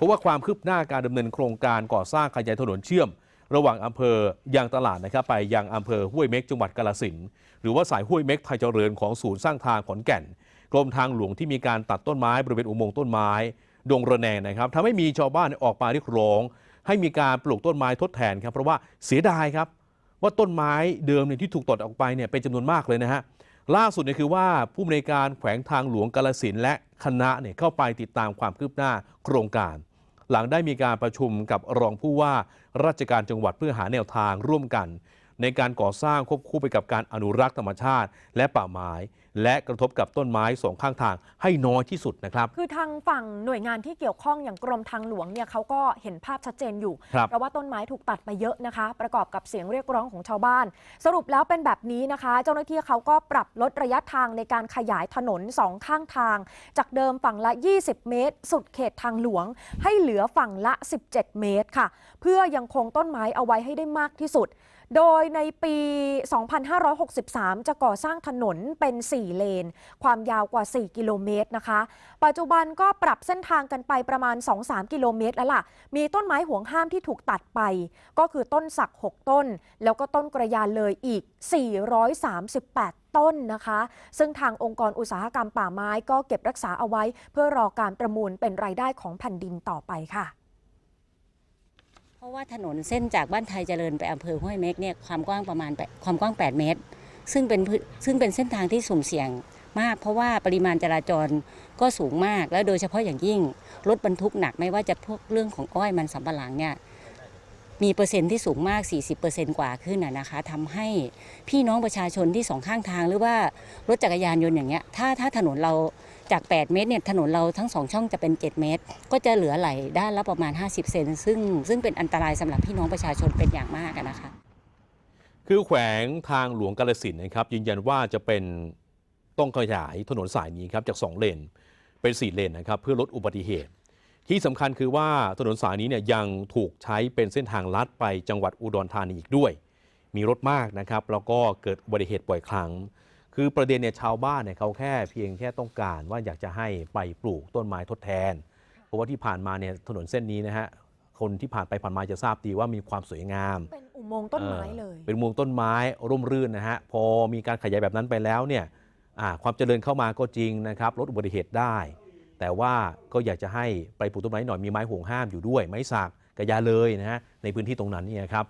เพราะว่าความคืบหน้าการดำเนินโครงการก่อสร้างขยายถนนเชื่อม ระหว่างอำเภอยางตลาดนะครับไปยังอำเภอห้วยเม็กจังหวัดกาฬสินหรือว่าสายห้วยเม็กไทยเจริญของศูนย์สร้างทางขอนแก่นกรมทางหลวงที่มีการตัดต้นไม้บริเวณอุโมงค์ต้นไม้ดงระแนงนะครับทำให้มีชาวบ้านออกมาเรียกร้อง ให้มีการปลูกต้นไม้ทดแทนครับ เพราะว่าเสียดายครับ ว่าต้นไม้เดิมเนี่ยที่ถูกตัดออกไปเนี่ยเป็นจำนวนมากเลยนะฮะล่าสุดเนี่ยคือว่าผู้อำนการแขวงทางหลวงกาลสินและคณะเนี่ยเข้าไปติดตามความคืบหน้าโครงการ หลังได้มีการประชุมกับรองผู้ว่าราชการจังหวัดเพื่อหาแนวทางร่วมกัน ในการก่อสร้างควบคู่ไปกับการอนุรักษ์ธรรมชาติ และป่าไม้และกระทบกับต้นไม้สองข้างทางให้น้อยที่สุดนะครับ คือทางฝั่งหน่วยงานที่เกี่ยวข้องอย่างกรมทางหลวงเนี่ยเขาก็เห็นภาพชัดเจนอยู่ครับเพราะว่าต้นไม้ถูกตัดไปเยอะนะคะ ประกอบกับเสียงเรียกร้องของชาวบ้าน สรุปแล้วเป็นแบบนี้นะคะ เจ้าหน้าที่เขาก็ปรับลดระยะทางในการขยายถนนสองข้างทาง จากเดิมฝั่งละ 20 เมตร สุดเขตทางหลวง ให้เหลือฝั่งละ 17 เมตรค่ะ เพื่อยังคงต้นไม้เอาไว้ให้ได้มากที่สุด โดยในปี 2563 จะก่อสร้างถนนเป็น 4 เลน ความยาวกว่า 4 กิโลเมตรนะคะ ปัจจุบันก็ปรับเส้นทางกันไปประมาณ 2-3 กิโลเมตรแล้วล่ะ มีต้นไม้ห่วงห้ามที่ถูกตัดไป ก็คือต้นสัก 6 ต้น แล้วก็ต้นกระยานเลยอีก 438ต้นนะคะ ซึ่งทางองค์กรอุตสาหกรรมป่าไม้ก็เก็บรักษาเอาไว้ เพื่อรอการประมูลเป็นรายได้ของแผ่นดินต่อไปค่ะ เพราะว่าถนนเส้นจากบ้านไทยเจริญไปอำเภอห้วยเม็กเนี่ยความกว้างประมาณความกว้าง 8 เมตร ซึ่งเป็นซึ่งเป็นเส้นทางที่สุ่มเสี่ยงมาก เพราะว่าปริมาณจราจรก็สูงมาก และโดยเฉพาะอย่างยิ่งรถบรรทุกหนักไม่ว่าจะพวกเรื่องของอ้อยมันสำปะหลังเนี่ยมีเปอร์เซ็นต์ที่สูงมาก 40%กว่าขึ้นนะนะคะทำให้พี่น้องประชาชนที่สองข้างทางหรือว่ารถจักรยานยนต์อย่างเงี้ยถ้าถ้าถนนเรา จาก 8 เมตรเนี่ยถนนเราทั้งสองช่องจะเป็น 7 เมตร ก็จะเหลือไหลด้านละประมาณ 50 เซนซึ่งซึ่งเป็นอันตรายสำหรับพี่น้องประชาชนเป็นอย่างมากนะคะ คือแขวงทางหลวงกาลสินนะครับยืนยันว่าจะเป็นต้องขยายถนนสายนี้ครับจาก 2 เลนเป็น 4 เลนนะครับเพื่อลดอุบัติเหตุ ที่สำคัญคือว่าถนนสายนี้เนี่ยยังถูกใช้เป็นเส้นทางลัดไปจังหวัดอุดรธานีอีกด้วย มีรถมากนะครับแล้วก็เกิดอุบัติเหตุบ่อยครั้ง คือประเด็นเนี่ยชาวบ้านเนี่ยเขาแค่เพียงแค่ต้องการว่าอยากจะให้ไปปลูกต้นไม้ทดแทน เพราะว่าที่ผ่านมาเนี่ยถนนเส้นนี้นะฮะคนที่ผ่านไปผ่านมาจะทราบดีว่ามีความสวยงาม เป็นอุโมงค์ต้นไม้เลยออเป็นมุมต้นไม้ร่มรื่นนะฮะพอมีการขยายแบบนั้นไปแล้วเนี่ยอ่าความเจริญเข้ามาก็จริงนะครับลดอุบัติเหตุได้ แต่ว่าก็อยากจะให้ไปปลูกต้นไม้หน่อยมีไม้ห่วงห้ามอยู่ด้วย ไม้สักกระยาเลยนะฮะในพื้นที่ตรงนั้นเนี่ยครับ